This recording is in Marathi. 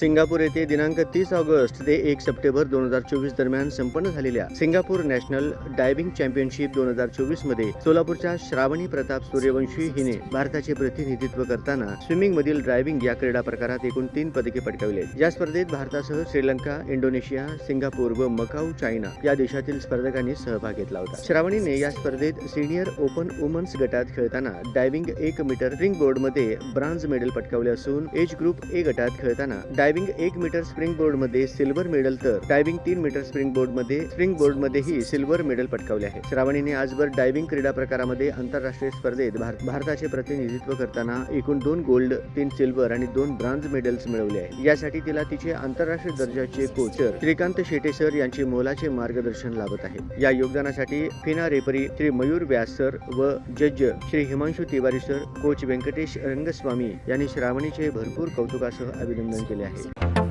सिंगापूर येथे दिनांक तीस ऑगस्ट ते एक सप्टेंबर दोन हजार चोवीस दरम्यान संपन्न झालेल्या सिंगापूर नॅशनल डायव्हिंग चॅम्पियनशिप दोन हजार चोवीसमध्ये सोलापूरच्या श्रावणी प्रताप सूर्यवंशी हिने भारताचे प्रतिनिधित्व करताना स्विमिंग मधील ड्रायव्हिंग या क्रीडा प्रकारात एकूण तीन पदके पटकावली या स्पर्धेत भारतासह श्रीलंका इंडोनेशिया सिंगापूर व मकाऊ चायना या देशातील स्पर्धकांनी सहभाग घेतला होता. श्रावणीने या स्पर्धेत सिनियर ओपन वुमन्स गटात खेळताना डायव्हिंग एक मीटर रिंग बोर्डमध्ये ब्रांझ मेडल पटकावले असून एज ग्रुप ए गटात खेळताना डायव्हिंग एक मीटर स्प्रिंग बोर्डमध्ये सिल्वर मेडल तर डायव्हिंग तीन मीटर स्प्रिंग बोर्डमध्ये स्प्रिंग बोर्ड मध्येही सिल्वर मेडल पटकावले आहे. श्रावणीने आजवर डायव्हिंग क्रीडा प्रकारामध्ये आंतरराष्ट्रीय स्पर्धेत भार- भारताचे प्रतिनिधित्व करताना एकूण दोन गोल्ड तीन सिल्वर आणि दोन ब्रॉन्झ मेडल्स मिळवले आहेत. यासाठी तिला तिचे आंतरराष्ट्रीय दर्जाचे कोचर श्रीकांत शेटे सर यांचे मोलाचे मार्गदर्शन लाभत आहे. या योगदानासाठी FINA referee Shri Mayur Vyas sir व जज श्री हिमांशु तिवारी सर कोच व्यंकटेश रंगस्वामी यांनी श्रावणीचे भरपूर कौतुकासह अभिनंदन केले आहे. próxima.